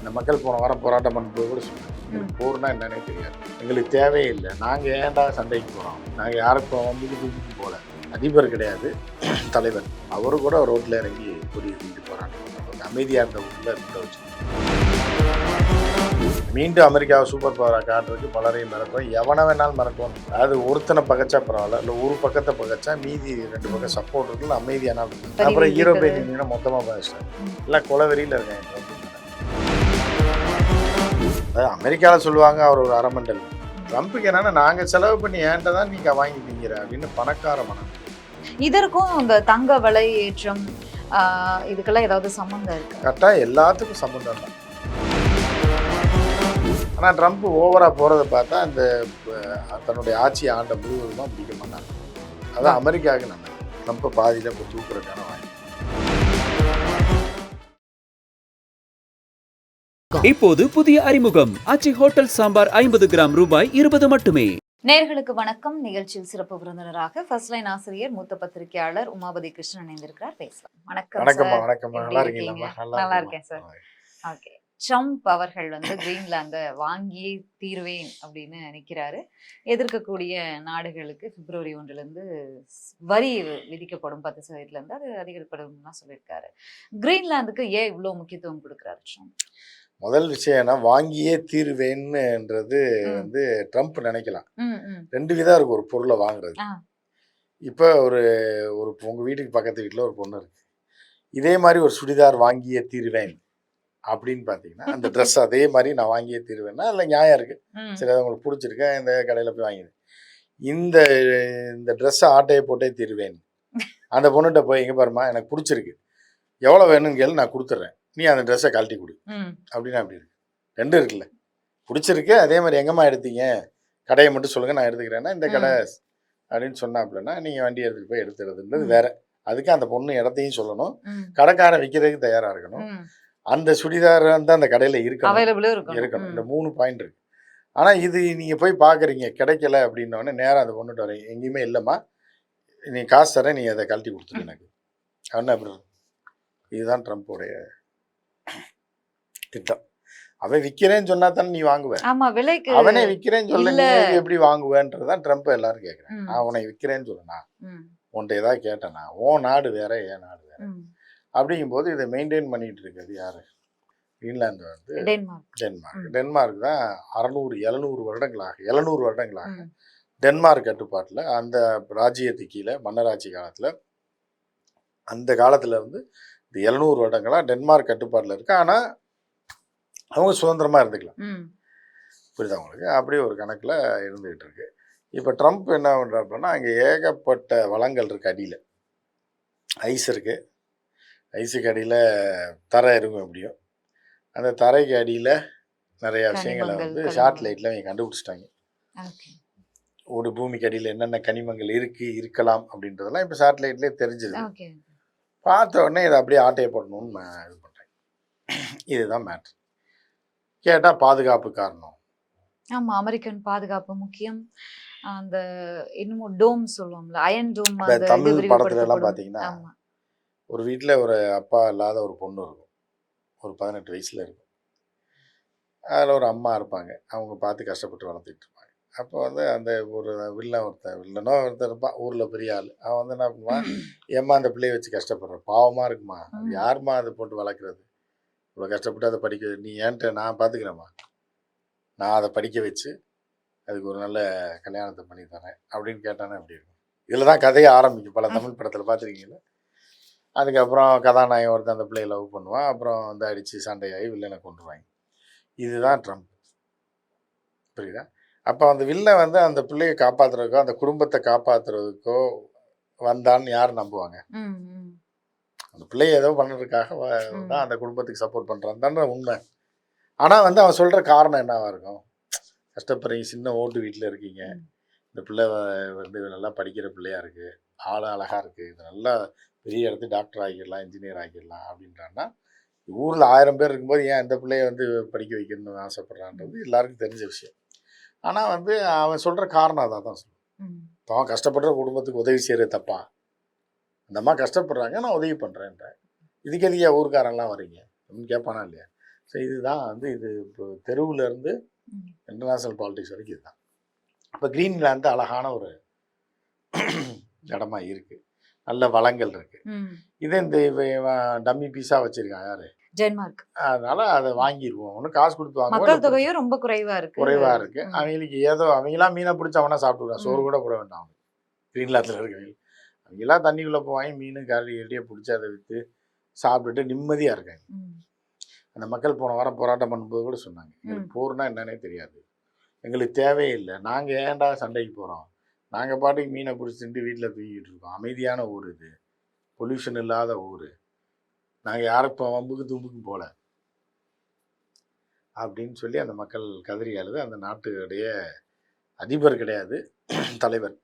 இந்த மக்கள் போன வாரம் போராட்டம் பண்ணும்போது கூட சொன்னாங்க. எங்களுக்கு போர்னா என்னன்னே தெரியாது. எங்களுக்கு தேவையே இல்லை. நாங்கள் ஏன்டா சண்டைக்கு போகிறோம் நாங்கள் யாருக்கும் வந்து தூக்கிட்டு போகல. அதிபர் கிடையாது. தலைவர். அவரு கூட ரோட்டில் இறங்கி கொடி தூக்கிட்டு போராட்டம் அமைதியாக இருந்த ஊரில் இருந்த வச்சு மீண்டும் அமெரிக்காவை சூப்பர் பவராக காட்டுறதுக்கு பலரையும் மிரட்டும் எவனை வேணாலும் மிரட்டும் அதாவது ஒருத்தனை பகச்சா பரவாயில்ல. இல்லை ஒரு பக்கத்தை பகச்சா மீதி ரெண்டு பக்கம் சப்போர்ட் இருக்குல்ல அமைதியானா அப்புறம் ஹீரோ பேசிங்கன்னா மொத்தமாக பகச்சிட்டாங்க. எல்லாம் கொலவெறியில் இருக்காங்க. அமெரிக்காவில் சொல்லுவாங்க அவர் ஒரு அரமண்டல் ட்ரம்ப்புக்கு என்னன்னா நாங்கள் செலவு பண்ணி ஏன்ட்ட தான் நீங்கள் வாங்கி திங்கிற அப்படின்னு பணக்கார மனம். இதற்கும் இந்த தங்க விலை ஏற்றம் இதுக்கெல்லாம் ஏதாவது சம்மந்தம் இருக்கு? கரெக்டாக எல்லாத்துக்கும் சம்மந்தம் தான். ஆனால் ட்ரம்ப் ஓவராக போகிறத பார்த்தா அந்த தன்னுடைய ஆட்சி ஆண்ட முழுவதுமா பிடிக்க மாட்டாங்க. அதான் அமெரிக்காவுக்கு நல்லது. ட்ரம்ப்பை பாதியில் இப்போ தூக்குறதுக்கான வாய்ப்பு. இப்போது புதிய அறிமுகம். ஆச்சி ஹோட்டல் சாம்பார் ஐம்பது கிராம் ரூபாய் இருபது மட்டுமே. நேர்களுக்கு வணக்கம். நிகழ்ச்சியில் சிறப்பு விருந்தினராக ஃபர்ஸ்ட் லைன் ஆசிரியர் மூத்த பத்திரிகையாளர் உமாபதி கிருஷ்ணன் இணைந்திருக்கிறார். பேசலாம். வணக்கம். வணக்கம்மா எப்படி நல்லா இருக்கீங்க? இருக்கீங்களா நல்லா இருக்கேன் சார். ஓகே. ட்ரம்ப் அவர்கள் வந்து கிரீன்லாந்த வாங்கியே தீர்வேன் அப்படின்னு நினைக்கிறாரு. எதிர்க்கக்கூடிய நாடுகளுக்கு பிப்ரவரி ஒன்றுலேருந்து வரி விதிக்கப்படும் பத்து சதவீதத்துலேருந்து அது அதிகரிப்படும் சொல்லியிருக்காரு. கிரீன்லாந்துக்கு ஏன் இவ்வளோ முக்கியத்துவம் கொடுக்குறாரு ட்ரம்ப்? முதல் விஷயம் என்ன வாங்கியே தீர்வேன்னுன்றது. வந்து ட்ரம்ப் நினைக்கலாம். ரெண்டு விதம் இருக்கு ஒரு பொருளை வாங்குறது. இப்போ ஒரு ஒரு உங்கள் வீட்டுக்கு பக்கத்து வீட்டில் ஒரு பொண்ணு இருக்கு. இதே மாதிரி ஒரு சுடிதார் வாங்கியே தீருவேன். அப்படின்னு பார்த்தீங்கன்னா அந்த ட்ரெஸ் அதே மாதிரி நான் வாங்கியே தீருவேன்னா இல்லை நியாயம் இருக்கு. சரி அது உங்களுக்கு பிடிச்சிருக்கா? இந்த கடையில் போய் வாங்கிடு. இந்த இந்த ட்ரெஸ்ஸை ஆட்டையை போட்டே தீருவேன். அந்த பொண்ணுகிட்ட போய் எங்கே பாருமா எனக்கு பிடிச்சிருக்கு. எவ்வளோ வேணும்னு கேளு நான் கொடுத்துட்றேன். நீ அந்த ட்ரெஸ்ஸை கழட்டி கொடு. அப்படின்னா அப்படி இருக்கு? ரெண்டு இருக்குல்ல. பிடிச்சிருக்கு அதே மாதிரி எங்கம்மா எடுத்தீங்க? கடையை மட்டும் சொல்லுங்க நான் எடுத்துக்கிறேன்னா இந்த கடை அப்படின்னு சொன்னாப்லன்னா நீங்கள் வண்டி எடுத்துகிட்டு போய் எடுத்துறதுன்றது. வேற. அதுக்கு அந்த பொண்ணு இடத்தையும் சொல்லணும். கடைக்காரன் விற்கிறதுக்கு தயாராக இருக்கணும். அந்த சுடிதார் வந்து அந்த கடையில் இருக்கணும். இருக்கணும். இந்த மூணு பாயிண்ட் இருக்கு. ஆனால் இது நீங்கள் போய் பார்க்குறீங்க கிடைக்கல அப்படின்னோடனே நேராக அந்த பொண்ணுட்டு வரீங்க எங்கேயுமே இல்லைம்மா. நீ காசு தரேன் நீ அதை கழட்டி கொடுத்துரு எனக்கு. அவன அப்படி. இதுதான் ட்ரம்ப்போடைய திட்டம். அவன் விற்கிறேன்னு சொன்னா தானே நீ வாங்குவ. ஆமா விலைக்கு அவனே விற்கிறேன்னு சொல்ல நீ. எப்படி வாங்குவேன்றதுதான் ட்ரம்ப் எல்லாரும் கேட்குறேன் நான் உன்னை விற்கிறேன்னு சொல்லனா? உன்ட்ட ஏதாவது கேட்டேனா? உன் நாடு வேற என் நாடு வேற. அப்படிங்கும்போது இதை மெயின்டைன் பண்ணிட்டு இருக்கிறது யாரு? கிரீன்லாந்து வந்து டென்மார்க். டென்மார்க். டென்மார்க் தான் அறநூறு எழுநூறு வருடங்களாக எழுநூறு வருடங்களாக டென்மார்க் கட்டுப்பாட்டில் அந்த ராஜ்யத்துக்கு கீழே மன்னராட்சி காலத்தில் அந்த காலத்துல இருந்து இந்த எழுநூறு வருடங்களாக டென்மார்க் கட்டுப்பாட்டில் இருக்கு. ஆனால் அவங்க சுதந்திரமாக இருந்துக்கலாம் புரியுதா உங்களுக்கு? அப்படியே ஒரு கணக்கில் இருந்துகிட்டு இருக்கு. இப்போ ட்ரம்ப் என்ன பண்ணுறாப்புலன்னா அங்கே ஏகப்பட்ட வளங்கள் இருக்கு அடியில். ஐஸ் இருக்கு. ஐஸுக்கு அடியில் தரை இருக்கும் எப்படியும் அந்த தரைக்கு அடியில் நிறைய விஷயங்களை வந்து. ஷார்ட் லைட்டில் அவங்க கண்டுபிடிச்சிட்டாங்க. ஒரு பூமிக்கு அடியில் என்னென்ன கனிமங்கள் இருக்கு இருக்கலாம் அப்படின்றதெல்லாம் இப்போ சேட்டலைட்லேயே தெரிஞ்சுது. பார்த்த உடனே இதை அப்படியே ஆட்டையை போடணும்னு நான் இது பண்ணுறேன் இதுதான் மேட்ரு கேட்டால் பாதுகாப்பு காரணம். ஆமா அமெரிக்கன் பாதுகாப்பு முக்கியம். அந்த இன்னமும் டோம் சொல்லுவோம்ல அயன் டோம் தமிழ் படத்துல எல்லாம். பார்த்தீங்கன்னா ஒரு வீட்டில் ஒரு அப்பா இல்லாத ஒரு பொண்ணு இருக்கும். ஒரு பதினெட்டு வயசில் இருக்கும். அதில் ஒரு அம்மா இருப்பாங்க. அவங்க பார்த்து கஷ்டப்பட்டு வளர்த்துக்கிட்டு இருப்பாங்க. அப்போ வந்து அந்த ஒரு வில்லன் ஒருத்தன் வில்லனோ ஒருத்தன் இருப்பான் ஊரில் பெரிய ஆள். அவன் வந்து என்ன பண்ணுவான்? ஏம்மா அந்த பிள்ளைய வச்சு கஷ்டப்படுறான் பாவமாக இருக்குமா? அது ம். யாரும்மா அதை போட்டு வளர்க்குறது? இவ்வளோ கஷ்டப்பட்டு அதை படிக்க நீ ஏன்ட்ட நான் பார்த்துக்கிறேம்மா நான் அதை படிக்க வச்சு அதுக்கு ஒரு நல்ல கல்யாணத்தை பண்ணி தரேன் அப்படின்னு கேட்டானே அப்படி இருக்கும். இதில் தான் கதையே ஆரம்பிக்கும். பல தமிழ் படத்தில் பார்த்துருக்கீங்களா அதுக்கப்புறம் கதாநாயகன் ஒருத்தன் அந்த பிள்ளையை லவ் பண்ணுவான். அப்புறம் வந்து அடித்து சண்டையாகி வில்லனை கொண்டுருவாங்க இதுதான் ட்ரம்ப். புரியுதா? அப்போ அந்த வில்லன் வந்து அந்த பிள்ளையை காப்பாற்றுறதுக்கோ அந்த குடும்பத்தை காப்பாற்றுறதுக்கோ வந்தான்னு யார் நம்புவாங்க. அந்த பிள்ளையை ஏதோ பண்ணுறதுக்காக. தான் அந்த குடும்பத்துக்கு சப்போர்ட் பண்ணுறான் தானே உண்மை. ஆனால் வந்து அவன் சொல்கிற காரணம் என்னவா இருக்கும்? கஷ்டப்படுறீங்க சின்ன ஓட்டு வீட்டில் இருக்கீங்க. இந்த பிள்ளை வந்து நல்லா படிக்கிற பிள்ளையா இருக்குது ஆள் அழகாக இருக்குது இது நல்லா பெரிய இடத்து டாக்டர் ஆகிடலாம் இன்ஜினியர் ஆகிடலாம் அப்படின்றான்னா ஊரில் ஆயிரம் பேர் இருக்கும்போது ஏன் இந்த பிள்ளைய வந்து படிக்க வைக்கணும்னு ஆசைப்படுறான்றது எல்லாருக்கும் தெரிஞ்ச விஷயம். ஆனால் வந்து அவன் சொல்கிற காரணம் அதான் தான் சொல்லுவான் அவன் கஷ்டப்படுற குடும்பத்துக்கு உதவி செய்கிறது தப்பா? அந்த அம்மா கஷ்டப்படுறாங்க நான் உதவி பண்ணுறேன்றேன் இதுக்கு எதுக்கு ஊருக்காரன்லாம் வரீங்க அப்படின்னு கேட்பானா இல்லையா? ஸோ இதுதான் வந்து இது இப்போ தெருவுல இருந்து ம். இன்டர்நேஷ்னல் பாலிடிக்ஸ் வரைக்கும் இதுதான். இப்போ கிரீன்லாந்து அழகான ஒரு இடமா இருக்கு. நல்ல வளங்கள் இருக்கு. ம். இதே இந்த டம்மி பீஸா வச்சிருக்கான் யாரு? டென்மார்க் அதனால அதை வாங்கிடுவோம் ஒன்றும் காசு கொடுத்து மக்கள் வாங்குவோம் தொகையும் ரொம்ப குறைவா இருக்கு. குறைவா இருக்கு. அவங்களுக்கு ஏதோ அவங்களாம் மீனை பிடிச்சி அவனா சோறு. கூட போட வேண்டாம் அவனுக்கு கிரீன்லாந்தில் இருக்கவங்க. அவங்களாம் தண்ணிக்குள்ளே போவாங்க மீன் கறி எடியை பிடிச்சி அதை விற்று சாப்பிட்டுட்டு நிம்மதியாக இருக்காங்க. அந்த மக்கள் போன வாரம் போராட்டம் பண்ணும்போது கூட சொன்னாங்க. எங்களுக்கு போர்னா என்னன்னே தெரியாது. எங்களுக்கு தேவையே இல்லை. நாங்கள் ஏன்டா சண்டைக்கு போகிறோம் நாங்கள் பாட்டுக்கு மீனை பிடிச்சிட்டு வீட்டில் தூங்கிட்டு இருக்கோம். அமைதியான ஊர் இது. பொல்யூஷன் இல்லாத ஊர். நாங்கள் யாரும் இப்போ வம்புக்கு தும்புக்கும் போல. அப்படின்னு சொல்லி அந்த மக்கள் கதறி அழுது அந்த நாட்டுடைய அதிபர் கிடையாது தலைவர்.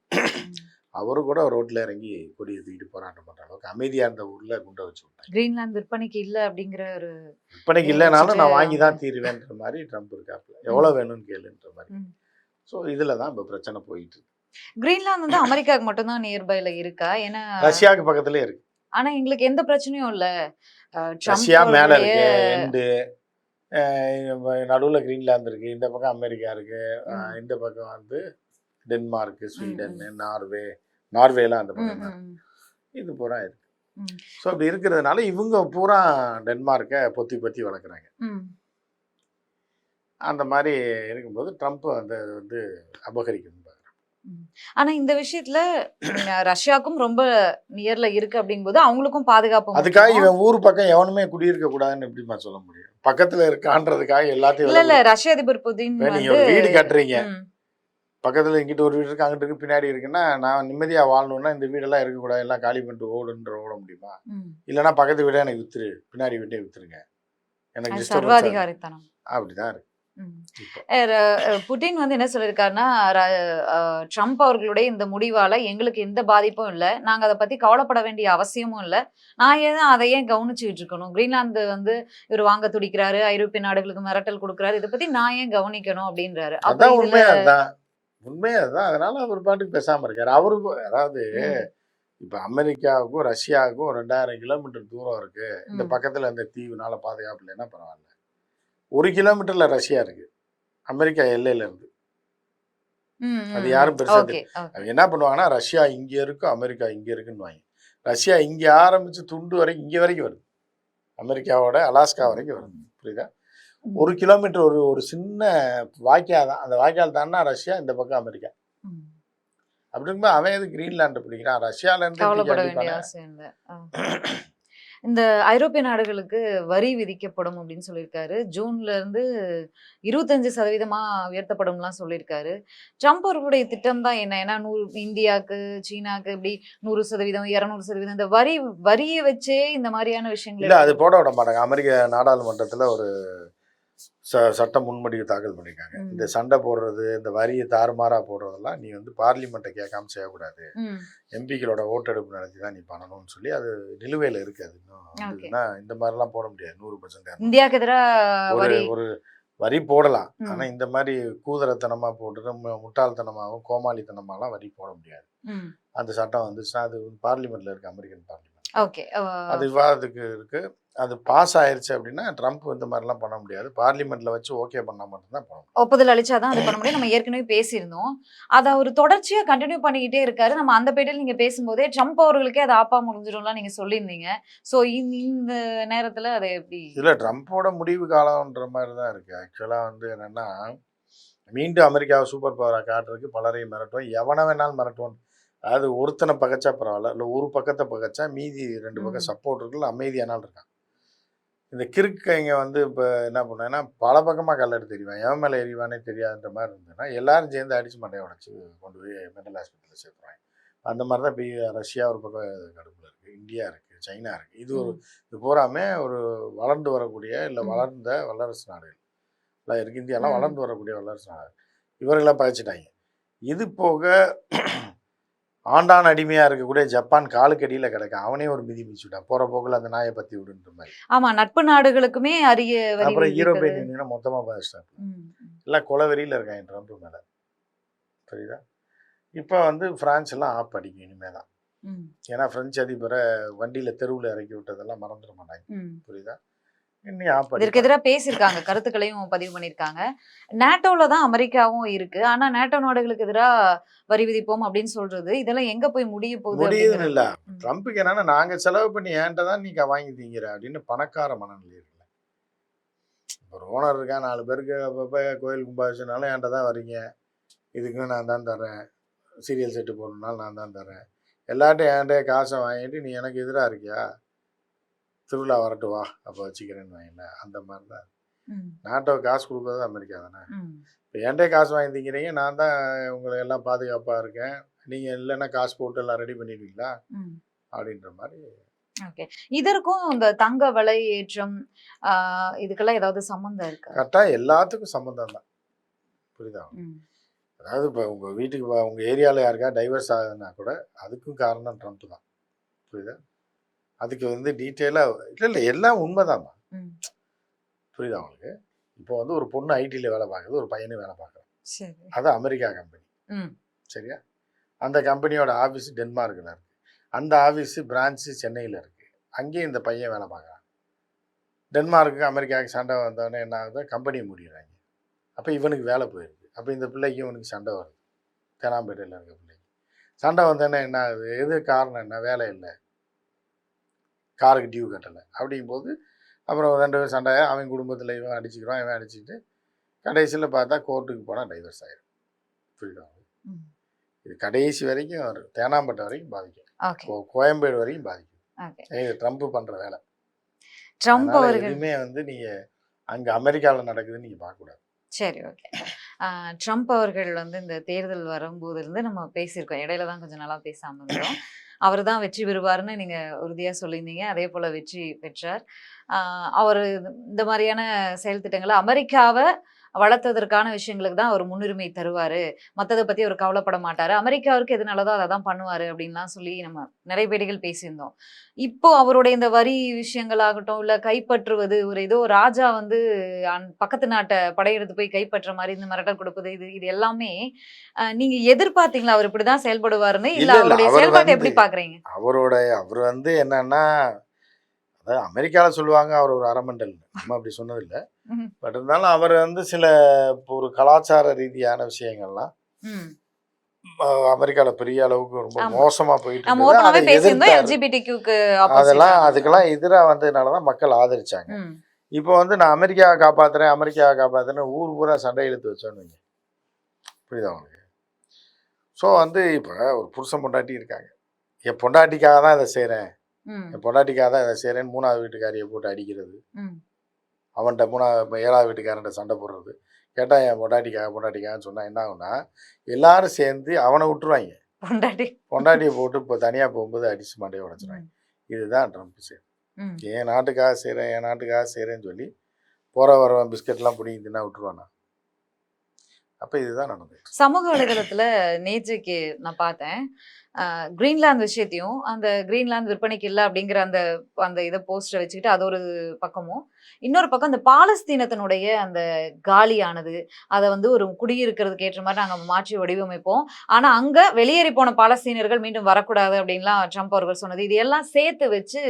அவரு கூட ரோட்டில் இறங்கி கொடியை தூக்கிட்டு போராட்டம் பண்ணுற அளவுக்கு அமைதியாக இருந்த ஊரில் குண்டை வச்சு விட்டாங்க. கிரீன்லாந்து விற்பனைக்கு இல்ல அப்படிங்கிற ஒரு விற்பனைக்கு இல்லைனாலும் நான் வாங்கி தான் தீருவேன்ற மாதிரி ட்ரம்ப் இருக்காப்புல எவ்வளோ வேணும்னு கேளுன்ற மாதிரி. ஸோ இதில் தான் இப்போ பிரச்சனை போயிட்டு இருக்கு. கிரீன்லாந்து வந்து அமெரிக்காவுக்கு மட்டும்தான் நியர்பைல இருக்கா? ஏன்னா ரஷ்யாவுக்கு பக்கத்துலேயே இருக்கு. ஆனா எங்களுக்கு எந்த பிரச்சனையும் இல்ல. ரஷ்யா மேலே இருக்கு எண்டு நடுவில் கிரீன்லாந்து இருக்கு இந்த பக்கம் அமெரிக்கா இருக்கு. இந்த பக்கம் வந்து டென்மார்க் ஸ்வீடன் நார்வே நார்வேலாம் அந்த பக்கம் இது பூரா இருக்கு. ஸோ அப்படி இருக்கிறதுனால இவங்க பூரா டென்மார்க்கை பொத்தி பொத்தி வளர்க்குறாங்க. அந்த மாதிரி இருக்கும்போது ட்ரம்ப் அந்த வந்து அபகரிக்கணும் ஆனா இந்த விஷயத்துல உம், ரஷ்யாவுக்கும் ரொம்ப நியர்ல இருக்கு அப்படிங்கும்போது அவங்களுக்கும் பாதுகாப்பு அதுக்காக. இவன் ஊர் பக்கம் எவனுமே குடியிருக்க கூடாதுன்னு எப்படிமா சொல்ல முடியும்? பக்கத்துல இருக்கான்றதுக்காக எல்லாத்தையும் இல்ல இல்ல. ரஷ்ய அதிபர் புதின் வீடு கட்டுறீங்க. பக்கத்துல இங்கிட்டு ஒரு வீடு இருக்கு அங்கிட்டு இருக்கு பின்னாடி இருக்குன்னா நான் நிம்மதியா வாழணும்னா இந்த வீடெல்லாம் இருக்கக்கூடாது. எல்லாம் காலி பண்ணிட்டு ஓடுன்ற ஓட முடியுமா. இல்லைன்னா பக்கத்து வீடே எனக்கு வித்துரு. பின்னாடி வீட்டே வித்துருங்க. எனக்கு அப்படிதான் இருக்கு. புட்டின் வந்து என்ன சொல்லியிருக்காருன்னா ட்ரம்ப் அவர்களுடைய இந்த முடிவால எங்களுக்கு எந்த பாதிப்பும் இல்லை. நாங்க அதை பத்தி கவலைப்பட வேண்டிய அவசியமும் இல்லை. நான் ஏன் அதை ஏன் கவனிச்சுக்கிட்டு இருக்கணும்? கிரீன்லாந்து வந்து இவர் வாங்க துடிக்கிறாரு ஐரோப்பிய நாடுகளுக்கு மிரட்டல் கொடுக்குறாரு. இதை பத்தி நான் ஏன் கவனிக்கணும் அப்படின்றாரு. அப்ப அதான் இதுல உண்மை அதுதான் உண்மை அதுதான் அதனால அவர் பாட்டுக்கு பேசாம இருக்காரு. அவருக்கு அதாவது இப்ப அமெரிக்காவுக்கும் ரஷ்யாவுக்கும் ரெண்டாயிரம் கிலோமீட்டர் தூரம் இருக்கு. இந்த பக்கத்துல இந்த தீவுனால பாதுகாப்பு இல்லைன்னா பரவாயில்ல. ஒரு கிலோமீட்டர்ல ரஷ்யா இருக்கு. அமெரிக்கா எல்லையில இருந்து. ம், அது. யாரும் பெருசா ஓகே ஓகே. அவங்க என்ன பண்ணுவாங்கன்னா ரஷ்யா இங்க இருக்கு அமெரிக்கா இங்க இருக்குன்னு வாங்க. ரஷ்யா இங்க ஆரம்பிச்சு துண்டு வரைக்கும் இங்க வரைக்கும் வருது. அமெரிக்காவோட அலாஸ்கா வரைக்கும் வருது. புரியுதா. ஒரு கிலோமீட்டர் ஒரு ஒரு சின்ன வாய்க்கால் தான். அந்த வாய்க்கால் தாண்டா ரஷ்யா இந்த பக்கம் அமெரிக்கா. அப்படி இருக்கும்போது அவன் எது கிரீன்லாந்து பிடிக்கிறான்? ரஷ்யால இந்த ஐரோப்பிய நாடுகளுக்கு வரி விதிக்கப்படும் அப்படின்னு சொல்லியிருக்காரு. ஜூன்ல இருந்து இருபத்தஞ்சு சதவீதமா உயர்த்தப்படும்லாம் சொல்லியிருக்காரு. ட்ரம்ப் அவர்களுடைய திட்டம் தான் என்ன? ஏன்னா நூறு இந்தியாவுக்கு சீனாக்கு இப்படி நூறு சதவீதம் இருநூறு சதவீதம் இந்த வரி வரியை வச்சே இந்த மாதிரியான விஷயங்கள் அது போட விட மாட்டாங்க. அமெரிக்க நாடாளுமன்றத்துல ஒரு ச சட்ட முன்வடிவு தாக்கல் பண்ணியிருக்காங்க. இந்த சண்டை போடுறது இந்த வரியை தாறுமாறா போடுறதெல்லாம் நீ வந்து பார்லிமெண்ட்டை கேட்காம செய்யக்கூடாது. எம்பிக்களோட ஓட்டெடுப்பு நடத்தி தான் நீ பண்ணணும்னு சொல்லி அது நிலுவையில் இருக்கு. அது இன்னும் இந்த மாதிரிலாம் போட முடியாது. நூறு பர்சன்ட் இந்தியாவுக்கு எதிராக ஒரு வரி. போடலாம். ம். ஆனா இந்த மாதிரி கூதரத்தனமா போட்டுட்டு மு- முட்டாள்தனமாவும் கோமாளித்தனமாலாம் வரி போட முடியாது. அந்த சட்டம் வந்துச்சுன்னா அது பார்லிமெண்ட்ல இருக்கு அமெரிக்கன் பார்லிமெண்ட். ஓகே. அது விவாதத்துக்கு இருக்கு. அது பாஸ் ஆயிருச்சு அப்படின்னா ட்ரம்ப் இந்த மாதிரிலாம் பண்ண முடியாது. பார்லிமெண்ட்ல வச்சு ஓகே பண்ணா மட்டும்தான் பண்ண முடியும். ஒப்புதல் அளிச்சாதான் அது பண்ண முடியும். நம்ம ஏற்கனவே பேசியிருந்தோம். அதை அவர் தொடர்ச்சியா கண்டினியூ பண்ணிக்கிட்டே இருக்காரு. நம்ம அந்த பேட்டில் நீங்க பேசும்போதே ட்ரம்ப் அவர்களுக்கே அது ஆப்பா முடிஞ்சிடும்லாம் நீங்க சொல்லியிருந்தீங்க. சோ இந்த நேரத்துல அதை எப்படி? இதுல ட்ரம்ப்போட முடிவு காலம்ன்ற மாதிரி தான் இருக்கு ஆக்சுவலா வந்து என்னன்னா மீண்டும் அமெரிக்காவை சூப்பர் பவரா காட்டுறதுக்கு பலரையும் மிரட்டுவோம். எவனை வேணாலும் மிரட்டுவோம். அதாவது ஒருத்தனை பகச்சா பரவாயில்ல. இல்லை ஒரு பக்கத்தை பகச்சா மீதி ரெண்டு பக்கம். சப்போர்ட் இருக்குல்ல அமைதியானால் இருக்கான். இந்த கிறுக்கைங்க வந்து இப்போ என்ன பண்ணேன்னா பல பக்கமாக கல்லெடுத்து தெரியும் எவன் மேலே எறிவானே தெரியாதுன்ற மாதிரி இருந்ததுன்னா எல்லாரும் சேர்ந்து அடிச்சு மண்டையை உடச்சி கொண்டு போய் மென்டல் ஹாஸ்பிட்டலில் சேர்த்துருவாங்க. அந்த மாதிரி தான் இப்போ ரஷ்யா ஒரு பக்கம் கடுப்பில் இருக்குது இந்தியா இருக்குது சைனா இருக்குது இது ஒரு இது பூராமே ஒரு வளர்ந்து வரக்கூடிய இல்லை. வளர்ந்த வல்லரசு நாடுகள். எல்லாம் இருக்கு இந்தியாலாம். வளர்ந்து வரக்கூடிய வல்லரசு நாடு இவர்களாம் பகைச்சிட்டாங்க. இது போக ஆண்டான் அடிமையா இருக்கக்கூடிய ஜப்பான் காலுக்கடியில் கிடக்க. அவனே ஒரு மிதி மிதிச்சுட்டான். போற போக்குல அந்த நாயை பத்தி விடுன்ற மாதிரி. ஆமா நட்பு நாடுகளுக்குமே அரிய அப்புறம். யூரோப்பியன் யூனியனை மொத்தமா பாதிச்சிட்டாங்க. எல்லாம் கொலவெறியில் இருக்காங்க ட்ரம்ப் மேல. புரியுதா? இப்போ வந்து பிரான்ஸ் எல்லாம் ஆப் அடிக்கும் இனிமே தான். ஏன்னா பிரெஞ்சு அதிபரை வண்டியில தெருவில் இறக்கி விட்டதெல்லாம் மறந்துட மாட்டாங்க. புரியுதா? இதற்கு? எதிராக பேசியிருக்காங்க கருத்துக்களையும் பதிவு பண்ணியிருக்காங்க. நேட்டோல தான் அமெரிக்காவும் இருக்கு. ஆனா நேட்டோ நாடுகளுக்கு எதிராக வரி விதிப்போம் அப்படின்னு சொல்றது இதெல்லாம் எங்க போய் முடிய போகுது முடியுதுன்னு. இல்ல. ட்ரம்ப்புக்கு என்னன்னா நாங்க செலவு பண்ணி ஏன்ட்ட தான் நீ க- வாங்கி தீங்கிற அப்படின்னு பணக்கார மனநிலை இருக்குல்ல இப்போ ஒரு ஓனர் இருக்கா நாலு பேருக்கு அப்பப்போ கோயில் கும்பாபிஷனாலும் என்கிட்ட தான் வரீங்க. இதுக்கு நான் தான் தரேன் சீரியல் செட்டு போடணுனாலும் நான் தான் தரேன் எல்லார்ட்டையும் என்கிட்ட காசை வாங்கிட்டு நீ எனக்கு எதிராக இருக்கியா? திருவிழா வரட்டு வா அப்போ வச்சுக்கிறேன்னு வாங்கல அந்த மாதிரி தான் நாட்டோ காசு கொடுக்குறது அமெரிக்கா தானே? இப்போ என்கிட்ட காசு வாங்கி தீங்கிறீங்க நான் தான் உங்களை எல்லாம் பாதுகாப்பாக இருக்கேன். நீங்கள் இல்லைன்னா காசு போட்டு எல்லாம் ரெடி பண்ணிடுவீங்களா. அப்படின்ற மாதிரி. ஓகே. இதற்கும் இந்த தங்க விலை ஏற்றம் இதுக்கெல்லாம் ஏதாவது சம்மந்தம் இருக்கா? கரெக்டாக எல்லாத்துக்கும் சம்மந்தம் தான். புரியுதா? அதாவது இப்போ உங்கள் வீட்டுக்கு வ- உங்க ஏரியாவில் யாருக்கா டைவர்ஸ் ஆகுதுன்னா கூட அதுக்கும் காரணம் ட்ரம்ப் தான். புரியுதா? அதுக்கு வந்து டீட்டெயிலாக இல்லை இல்லை எல்லாம் உண்மைதாம்மா. புரியுதா உங்களுக்கு? இப்போ வந்து ஒரு பொண்ணு ஐடியில் வேலை பார்க்குது ஒரு பையனும் வேலை பார்க்குறான். அது அமெரிக்கா கம்பெனி ம், சரியா? அந்த கம்பெனியோட ஆஃபீஸ் டென்மார்க்கில் இருக்குது அந்த ஆஃபீஸு பிரான்ச்சு சென்னையில் இருக்குது அங்கேயும் இந்த பையன் வேலை பார்க்குறான். டென்மார்க்கு அமெரிக்காவுக்கு சண்டை வந்தோடனே என்ன ஆகுது? கம்பெனியை மூடிடுறாங்க. அப்போ இவனுக்கு வேலை போயிருக்கு. அப்போ இந்த பிள்ளைக்கு இவனுக்கு சண்டை வருது. தேனாம்பேட்டையில் இருக்க பிள்ளைக்கு. சண்டை வந்தோடனே என்ன ஆகுது? எது காரணம் என்ன? வேலை இல்லை. காருக்கு டியூ கட்டலை. அப்படிங்கும்போது அப்புறம் ரெண்டு பேரும் சண்டை அவன் குடும்பத்தில் இவன் அடிச்சுக்கிறான் இவன் அடிச்சுக்கிட்டு கடைசியில் பார்த்தா கோர்ட்டுக்கு போனால் டைவர்ஸ் ஆயிடும் புரியுதா. இது கடைசி வரைக்கும் வரும் தேனாம்பேட்டை வரைக்கும் பாதிக்கும். கோயம்பேடு வரைக்கும் பாதிக்கும். இது ட்ரம்ப் பண்ற வேலை? ட்ரம்ப் எதுவுமே வந்து நீங்க அங்க அமெரிக்காவில் நடக்குதுன்னு நீங்க பார்க்க கூடாது சரி ஓகே. ட்ரம்ப் அவர்கள் வந்து இந்த தேர்தல் வரும்போது இருந்து நம்ம பேசியிருக்கோம். இடையில தான் கொஞ்சம் நல்லா பேசாம இருந்தோம். அவர் தான் வெற்றி பெறுவார்னு நீங்கள் உறுதியாக சொல்லியிருந்தீங்க. அதே போல் வெற்றி பெற்றார். அவர் இந்த மாதிரியான செயல் திட்டங்களை அமெரிக்காவை வளர்த்ததற்கான விஷயங்களுக்கு தான் அவர் முன்னுரிமை தருவாரு. மத்ததை பத்தி அவர் கவலைப்பட மாட்டாரு. அமெரிக்காவிற்கு எது நல்லதோ அதை தான் பண்ணுவாரு அப்படின்லாம் சொல்லி நம்ம நிறைய பேடிகள் பேசியிருந்தோம். இப்போ அவருடைய இந்த வரி விஷயங்களாகட்டும் இல்ல கைப்பற்றுவது ஒரு ஏதோ ராஜா வந்து பக்கத்து நாட்டை படையெடுத்து போய் கைப்பற்ற மாதிரி இந்த மிரட்டல் கொடுப்பது இது இது எல்லாமே நீங்க எதிர்பார்த்தீங்களா அவர் இப்படிதான் செயல்படுவாருன்னு? இல்ல அவருடைய அவர் செயல்பாட்டை எப்படி பாக்குறீங்க? அவரோட அவர் வந்து என்னன்னா அதாவது அமெரிக்காவில் சொல்லுவாங்க அவர் ஒரு அரமண்டல் நம்ம அப்படி சொன்னதில்லை. பட் இருந்தாலும் அவர் வந்து சில இப்போ ஒரு கலாச்சார ரீதியான விஷயங்கள்லாம் ம். அமெரிக்காவில் பெரிய அளவுக்கு ரொம்ப. மோசமா போயிட்டு அதெல்லாம் அதுக்கெல்லாம் எதிராக வந்ததுனால தான் மக்கள் ஆதரிச்சாங்க. இப்போ வந்து நான் அமெரிக்காவை காப்பாத்துறேன் அமெரிக்காவை காப்பாத்துறேன் ஊர் பூரா சண்டை இழுத்து வச்சோன்னு. புரியுதா உங்களுக்கு? ஸோ வந்து இப்போ ஒரு புருஷன் பொண்டாட்டி இருக்காங்க. என் பொண்டாட்டிக்காக தான் இதை செய்கிறேன் பொண்டாட்டிக்காக தான் இதை செய்கிறேன்னு மூணாவது வீட்டுக்காரியை போட்டு அடிக்கிறது. அவன்கிட்ட மூணாவது இப்ப ஏழாவது வீட்டுக்காரன்ட்ட சண்டை போடுறது. கேட்டால் என் பொண்டாட்டிக்காக பொண்டாட்டிக்காகன்னு சொன்னால் என்ன ஆகும்னா எல்லாரும் சேர்ந்து அவனை விட்டுருவாங்க. பொண்டாட்டி. பொண்டாட்டியை போட்டு இப்போ தனியாக போகும்போது அடிச்சு மண்டையை உடச்சிருவாங்க. இதுதான் ட்ரம்ப் செய்யும். என் நாட்டுக்காக செய்கிறேன் என் நாட்டுக்காக செய்கிறேன்னு சொல்லி போகிற வரவன் பிஸ்கட்லாம் பிடிங்கி தின்னா விட்டுருவானா? அப்போ இதுதான் நடந்தது. சமூக வலைதளத்துல நேற்றுக்கு நான் பார்த்தேன். கிரீன்லாந்து விஷயத்தையும் அந்த கிரீன்லாந்து விற்பனைக்கு இல்லை அப்படிங்கிற அந்த அந்த இதை போஸ்டரை வச்சுக்கிட்டு அது ஒரு பக்கமும். இன்னொரு பக்கம் அந்த பாலஸ்தீனத்தினுடைய அந்த காலியானது அதை வந்து ஒரு குடியிருக்கிறதுக்கு ஏற்ற மாதிரி நாங்கள் மாற்றி வடிவமைப்போம். ஆனா அங்க வெளியேறி போன பாலஸ்தீனர்கள் மீண்டும் வரக்கூடாது அப்படின்லாம் ட்ரம்ப் அவர்கள் சொன்னது. இது எல்லாம் சேர்த்து வச்சு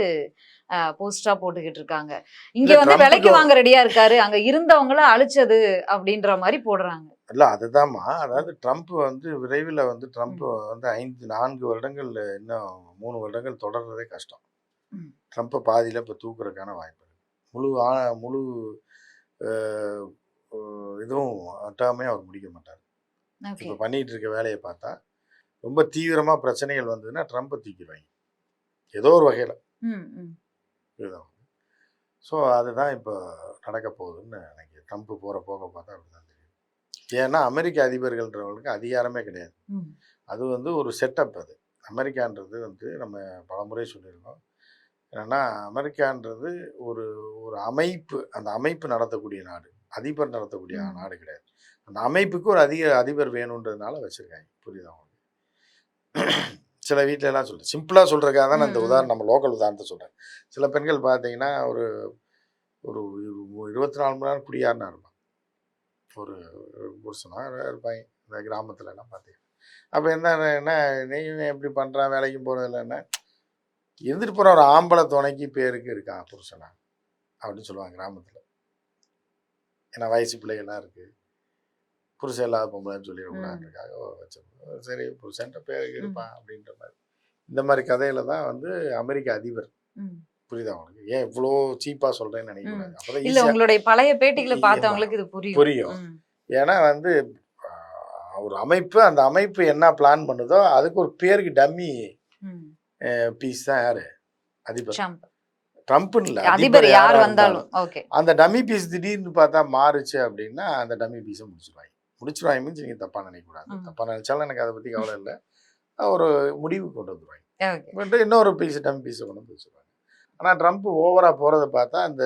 போஸ்டா போட்டுக்கிட்டு இருக்காங்க. இங்க வந்து விலைக்கு வாங்க ரெடியா இருக்காரு. அங்க இருந்தவங்கள அழிச்சது அப்படின்ற மாதிரி போடுறாங்க. இல்லை அதுதான்மா அதாவது ட்ரம்ப் வந்து விரைவில் வந்து ட்ரம்ப் வந்து ஐந்து நான்கு வருடங்கள் இன்னும் மூணு வருடங்கள் தொடர்றதே கஷ்டம். ட்ரம்ப்பை பாதியில் இப்போ தூக்குறதுக்கான வாய்ப்பு முழு ஆ- முழு இதுவும் அட்டாமே அவர் முடிக்க மாட்டார். இப்போ பண்ணிட்டு இருக்க வேலையை பார்த்தா ரொம்ப தீவிரமாக பிரச்சனைகள் வந்ததுன்னா ட்ரம்ப்பை தூக்கிடுவாங்க. ஏதோ ஒரு வகையில். இதுதான் ஸோ அதுதான் இப்போ நடக்க போகுதுன்னு நினைக்கிறேன். ட்ரம்ப் போகிற போக பார்த்தா அப்படிதான். ஏன்னா அமெரிக்க அதிபர்கள்ன்றவங்களுக்கு அதிகாரமே கிடையாது. அது வந்து ஒரு செட்டப் அது. அமெரிக்கான்றது வந்து நம்ம பலமுறை சொல்லியிருக்கோம். என்னன்னா அமெரிக்கான்றது ஒரு ஒரு அமைப்பு அந்த அமைப்பு நடத்தக்கூடிய நாடு. அதிபர் நடத்தக்கூடிய. நாடு கிடையாது. அந்த அமைப்புக்கு ஒரு அதிக அதிபர் வேணுன்றதுனால வச்சுருக்காங்க. புரியுதா உங்களுக்கு? சில வீட்ல எல்லாம் சொல்றேன் சிம்பிளாக சொல்கிறதுக்காக தான் இந்த. உதாரணம் நம்ம லோக்கல் உதாரணத்தை சொல்கிறேன் சில பெண்கள் பார்த்தீங்கன்னா ஒரு ஒரு இரு- இருபத்தி நாலு மணி நேரம் குடியாருனா இருப்பான் ஒரு புருஷனா இருப்பாங்க இந்த கிராமத்துல எல்லாம் பார்த்தீங்கன்னா அப்போ என்ன என்ன நீ இவன் எப்படி பண்ணுறான் வேலைக்கும் போகிறதில்ல என்ன? இருந்துட்டு போகிற ஒரு ஆம்பளை துணைக்கு பேருக்கு இருக்கான் புருஷனா? அப்படின்னு சொல்லுவாங்க கிராமத்தில். ஏன்னா வயசு பிள்ளைகள்லாம் இருக்குது புருஷன் இல்லாத பொம்பளைன்னு சொல்லிடக்கூடாதுக்காக வச்சிருக்கோம் சரி புருஷன்ட்ட பேர் இருப்பான் அப்படின்ற மாதிரி. இந்த மாதிரி கதையில தான் வந்து அமெரிக்க அதிபர். புரியுதா உங்களுக்கு? ஏன் இவ்வளோ சீப்பாக சொல்கிறேன்னு நினைக்கக்கூடாது அப்போ இல்ல உங்களுடைய பழைய பேட்டிகளை. பார்த்தவங்களுக்கு இது புரியும். புரியும். ஏன்னா வந்து ஒரு அமைப்பு அந்த அமைப்பு என்ன பிளான் பண்ணுதோ அதுக்கு ஒரு பேருக்கு டம்மி. பீஸ் தான் யாரு? அதிபர். ட்ரம்ப். இல்லை அதிபர் யார் வந்தாலும். ஓகே. அந்த டம்மி பீஸ் திடீர்னு பார்த்தா மாறுச்சு அப்படின்னா அந்த டம்மி பீஸை முடிச்சிருவாங்க. முடிச்சிருவாங்க மீன்ஸ் நீங்கள் தப்பாக நினைக்கக்கூடாது. தப்பாக நினைச்சாலும் எனக்கு அதை பற்றி கவலை இல்லை. ஒரு முடிவு கொண்டு வந்துருவாங்க. இன்னொரு பீஸ் டம்மி பீஸை கொண்டு வந்து வச்சுருவாங்க. ஆனால் ட்ரம்ப் ஓவராக போகிறத பார்த்தா அந்த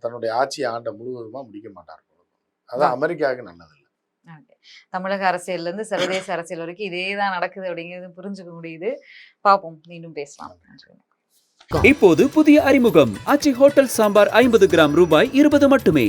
தன்னுடைய ஆட்சி ஆண்டை முழுவதுமாக முடிக்க மாட்டார் அதான் அமெரிக்காவுக்கு நல்லது ஓகே. தமிழக அரசியல்ல இருந்து சர்வதேச அரசியல் வரைக்கும் இதே தான் நடக்குது அப்படிங்கிறது புரிஞ்சுக்க முடியுது. பார்ப்போம். மீண்டும் பேசலாம். நன்றி. இப்போது புதிய அறிமுகம். ஆச்சி ஹோட்டல் சாம்பார் ஐம்பது கிராம் ரூபாய் இருபது மட்டுமே.